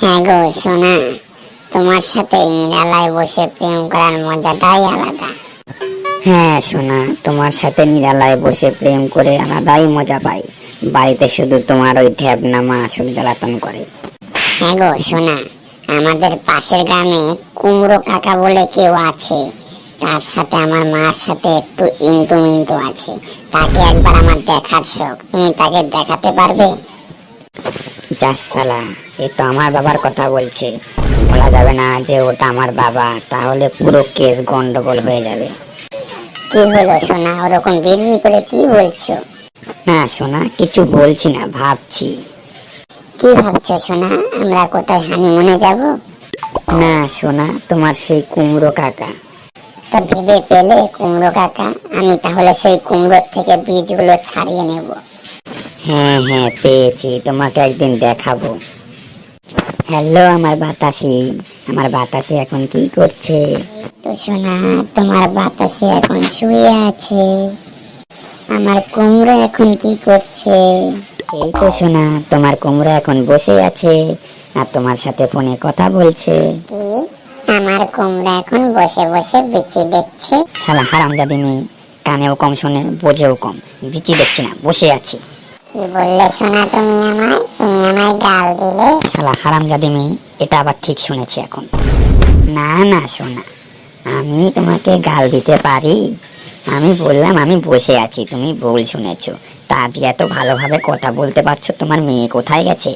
হ্যাঁ গো সোনা তোমার সাথে নিরালায় বসে প্রেম করার মজাটাই আলাদা। হ্যাঁ সোনা তোমার সাথে নিরালায় বসে প্রেম করে আলাদাই মজা পাই। বাড়িতে শুধু তোমার ওই ঢ্যাবনা মা আসুক জ্বালাতন করে। হ্যাঁ গো সোনা আমাদের পাশের গ্রামে কুমড়ো কাকা বলে কেউ আছে। তার সাথে আমার মার সাথে একটু ইন্তু মিন্তু আছে। তাকে একবার আমার দেখার শখ। তুমি তাকে দেখাতে পারবে? যাসালা এ তো আমার বাবার কথা বলছে। বলা যাবে না যে ওটা আমার বাবা তাহলে পুরো কেস গন্ডগোল হয়ে যাবে। কি হলো সোনা? ওরকম বিড়বি করে কি বলছো? না সোনা কিছু বলছি না ভাবছি। কি ভাবছ সোনা? আমরা কোথায় হানিমুনে যাব? না সোনা তোমার সেই কুমড়ো কাকা। তো ভেবে পেলে কুমড়ো কাকা আমি তাহলে সেই কুমড়োর থেকে বীজগুলো ছাড়িয়ে নেব। হ্যাঁ হ্যাঁ পেয়েছি তোমাকে একদিন দেখাবো। হ্যালো আমার বাতাসি। আমার বাতাসি এখন কি করছে? তো সোনা তোমার বাতাসে এখন শুয়ে আছে। আমার কুমড়ো এখন কি করছে? এই তো শোনা তোমার কুমড়ো এখন বসে আছে আর তোমার সাথে ফোনে কথা বলছে। কি? আমার কুমড়ো এখন বসে বসে বিচি দেখছে। শালা হারামজাদি মেয়ে কানেও কম শোনে বোঝেও কম। বিচি দেখছি না বসে আছি। কি বললে সোনা তুমি আমায় তুমি আমায় গাল দিলে? শালা হারামজাদি মেয়ে এটা আবার ঠিক শুনেছি এখন। না না শোনা আমি তোমাকে গাল দিতে পারি। আমি বললাম আমি বসে আছি তুমি ভুল শুনেছো। তা আজকে এত ভালোভাবে কথা বলতে পারছ তোমার মেয়ে কোথায় গেছে?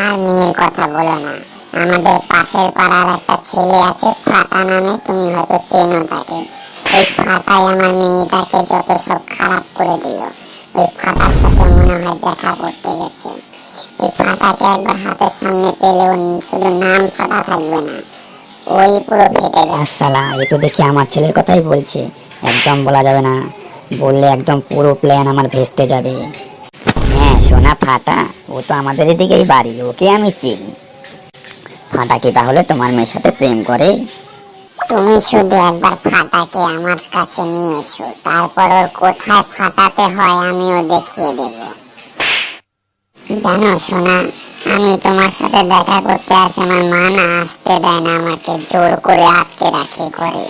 আর মেয়ের কথা বলো না। আমাদের পাশের পাড়ার একটা ছেলে আছে ফাটা নামে তুমি হয়তো চেনো তাকে। ওই ফাটাই আমার মেয়েটাকে যত সব খারাপ করে দিল। ওই ফাটার সাথে মনে হয় দেখা করতে গেছে। ওই ফাটাকে একবার হাতের সামনে পেলে শুধু নাম ফাটা থাকবে না। ওই পুরো ফেটে যাবে এ তো দেখি আমার ছেলের কথাই বলছে। একদম বলা যাবে না, বললে একদম পুরো প্ল্যান আমার ভেস্তে যাবে। হ্যাঁ সোনা ফাটা, ও তো আমাদের এদিকেই বাড়ি, ওকে আমি চিনি। ফাটা কি তাহলে তোমার মেয়ের সাথে প্রেম করে? তুমি শুধু একবার ফাটাকে আমার কাছে নিয়ে এসো, তারপর ওর কোথায় ফাটাতে হয় আমিও দেখিয়ে দেব। জানো সোনা আমি তোমার সাথে দেখা করতে আসি আমার মা না আসতে দেয় না আমাকে জোর করে আটকে রাখে করে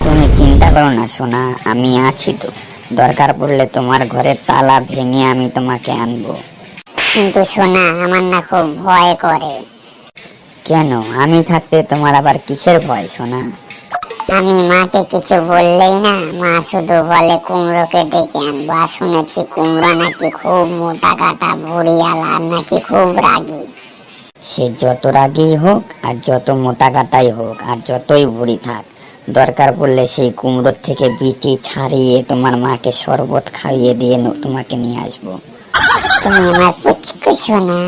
তুমি চিন্তা করো না সোনা আমি আছি তো। দরকার পড়লে তোমার ঘরের তালা ভেঙে আমি তোমাকে আনব। কিন্তু সোনা আমার না খুব ভয় করে। কেন? আমি থাকতে তোমার আবার কিসের ভয় সোনা? আমি মাকে কিছু বললেই না মা শুধু বলে কুমড়োকে ডেকে আনব। আর শুনেছি কুমড়ো নাকি খুব মোটা কাটা ভুড়িয়ালা আর নাকি খুব রাগী। সে যত রাগেই হোক আর যত মোটা কাটাই হোক আর যতই বুড়ি থাক দরকার পড়লে সেই কুমড়োর থেকে বিটি ছাড়িয়ে তোমার মাকে শরবত খাইয়ে দিয়ে তোমাকে নিয়ে আসব। তুমি আমার পুচকু সোনা।